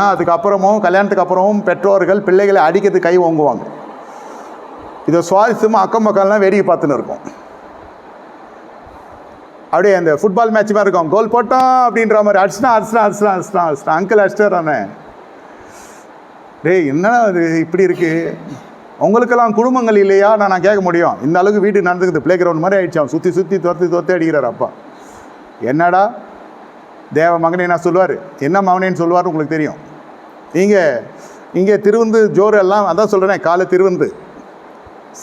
அதுக்கப்புறமும் கல்யாணத்துக்கு அப்புறமும் பெற்றோர்கள் பிள்ளைகளை அடிக்கிறது கை ஓங்குவாங்க. இதை சுவாரஸ்யமாக அக்கம் பக்கம்லாம் வேடிக்கை பார்த்துன்னு இருக்கும். அப்படியே அந்த ஃபுட்பால் மேட்ச் மாதிரி இருக்கும். கோல் போட்டோம் அப்படின்ற மாதிரி அடிச்சுனா அடிச்சுனா அடிச்சுனா அடிச்சுனா அடிச்சுனா. அங்கிள் அடிச்சிட்டாரானே டேய் என்னடா அது இப்படி இருக்கு? உங்களுக்கெல்லாம் குடும்பங்கள் இல்லையா? நான் நான் கேட்க முடியும். இந்த அளவுக்கு வீடு நடந்துக்குது. பிளே கிரவுண்ட் மாதிரி ஆயிடுச்சு. அவன் சுற்றி சுற்றி துரத்தி துரத்தி அடிக்கிறார் அப்பா. என்னடா? தேவ மகனே நான் சொல்லுவார்? என்ன மகனேன்னு சொல்லுவார் உங்களுக்கு தெரியும். இங்கே இங்கே திருவந்து ஜோறு எல்லாம் அதான் சொல்கிறேன் காலை திருவந்து.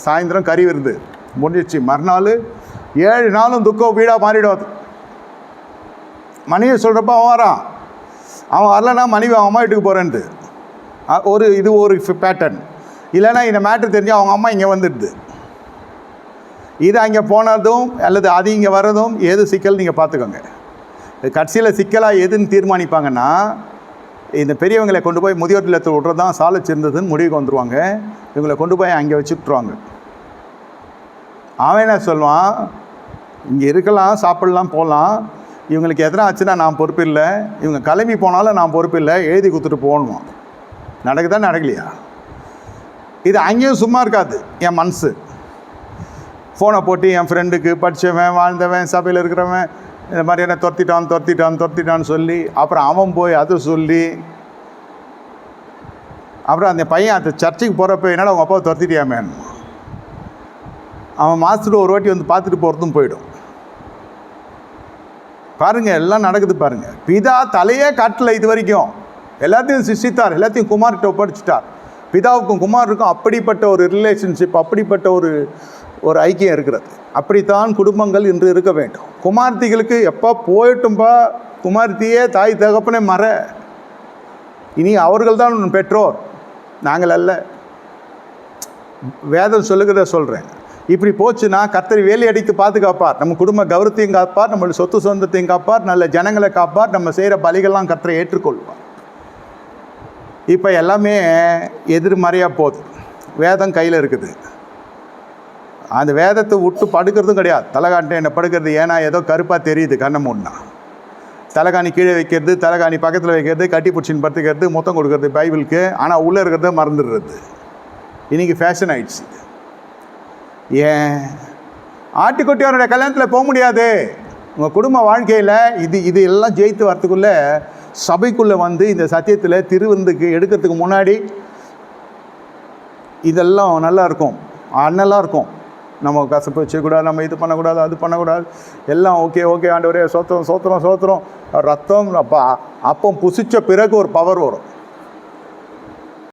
சாயந்தரம் கறி விருந்து. முடிஞ்சிச்சு மறுநாள் ஏழு நாளும் துக்கம் வீடாக மாறிடும் மனைவி சொல்கிறப்ப அவன் வரான். அவன் வரலன்னா மனைவி அவன் அம்மா வீட்டுக்கு போகிறேன்ட்டு ஒரு இது ஒரு பேட்டர்ன் இல்லைன்னா இந்த மேட்ரு தெரிஞ்சு அவங்க அம்மா இங்கே வந்துடுது. இது அங்கே போனதும் அல்லது அது இங்கே வர்றதும் எது சிக்கல் நீங்கள் பார்த்துக்கோங்க. கடைசியில் சிக்கலாக எதுன்னு தீர்மானிப்பாங்கன்னா இந்த பெரியவங்களை கொண்டு போய் முதியோர் இல்லத்தில் விட்றது தான் சாலை சிறந்ததுன்னு முடிவுக்கு வந்துடுவாங்க இவங்களை கொண்டு போய் அங்கே வச்சு விட்ருவாங்க அவன் என்ன சொல்லுவான்? இங்கே இருக்கலாம் சாப்பிடலாம் போகலாம். இவங்களுக்கு எதனா ஆச்சுன்னா நான் பொறுப்பு இல்லை. இவங்க கிளம்பி போனாலும் நான் பொறுப்பு இல்லை. எழுதி கொடுத்துட்டு போகணும் நடக்குதா நடக்கலையா? இது அங்கேயும் சும்மா இருக்காது. என் மனசு. ஃபோனை போட்டு என் ஃப்ரெண்டுக்கு படித்தவன் வாழ்ந்தவன் சபையில் இருக்கிறவன் இந்த மாதிரி என்ன துரத்திட்டான் துரத்திட்டான் துரத்திட்டான்னு சொல்லி அப்புறம் அவன் போய் அதை சொல்லி அப்புறம் அந்த பையன் அந்த சர்ச்சுக்கு போகிறப்ப என்னால் உங்கள் அப்பாவை துரத்திட்டியாமேன்னு அவன் மாதத்துக்கு ஒரு வாட்டி வந்து பார்த்துட்டு போகிறதும் போயிடும். பாருங்கள் எல்லாம் நடக்குது பாருங்கள் பிதா தலையே காட்டில் இது வரைக்கும். எல்லாத்தையும் சிஷித்தார் எல்லாத்தையும் குமார்கிட்ட ஒப்படைச்சிட்டார். பிதாவுக்கும் குமாருக்கும் அப்படிப்பட்ட ஒரு ரிலேஷன்ஷிப் அப்படிப்பட்ட ஒரு ஒரு ஐக்கியம் இருக்கிறது. அப்படித்தான் குடும்பங்கள் இன்று இருக்க வேண்டும். குமார்த்திகளுக்கு எப்போ போயிட்டும்பா? குமார்த்தியே தாய் தகப்பனே மற. இனி அவர்கள் தான் பெற்றோர். நாங்கள் அல்ல. வேதம் சொல்லுகிறத சொல்கிறேன் இப்படி போச்சுன்னா கர்த்தர் வேலி அடித்து பாதுகாப்பார். நம்ம குடும்ப கௌரவத்தையும் காப்பார் நம்மளுடைய சொத்து சொந்தத்தையும் காப்பார் நல்ல ஜனங்களை காப்பார் நம்ம செய்கிற பலிகள்லாம் கர்த்தரை ஏற்றுக்கொள்வார். இப்போ எல்லாமே எதிர்மறையாக போகுது. வேதம் கையில் இருக்குது. அந்த வேதத்தை விட்டு படுக்கிறதும் கிடையாது. தலைகாண்டி என்ன படுக்கிறது ஏன்னா ஏதோ கருப்பாக தெரியுது கண்ணை மூடனா. தலைகாணி கீழே வைக்கிறது தலைகாணி பக்கத்தில் வைக்கிறது கட்டி பிடிச்சின்னு படுத்துக்கிறது மொத்தம் கொடுக்கறது பைபிளுக்கு. ஆனால் உள்ளே இருக்கிறத மறந்துடுறது. இன்றைக்கி ஃபேஷன் ஆயிடுச்சு. ஏன்? ஆட்டுக்குட்டியோருடைய கல்யாணத்தில் போக முடியாது. உங்கள் குடும்ப வாழ்க்கையில் இது இது எல்லாம் ஜெயித்து வரத்துக்குள்ளே சபைக்குள்ளே வந்து இந்த சத்தியத்தில் திருவிருந்துக்கு எடுக்கிறதுக்கு முன்னாடி இதெல்லாம் நல்லா இருக்கும். அண்ணெல்லாம் இருக்கும். நம்ம கசப்பு வச்சுக்கூடாது நம்ம இது பண்ணக்கூடாது அது பண்ணக்கூடாது. எல்லாம் ஓகே ஓகே ஆண்டவரே சோத்திரம் சோத்திரம் சோத்திரம். ரத்தம் அப்போ அப்போ புசித்த பிறகு ஒரு பவர் வரும்.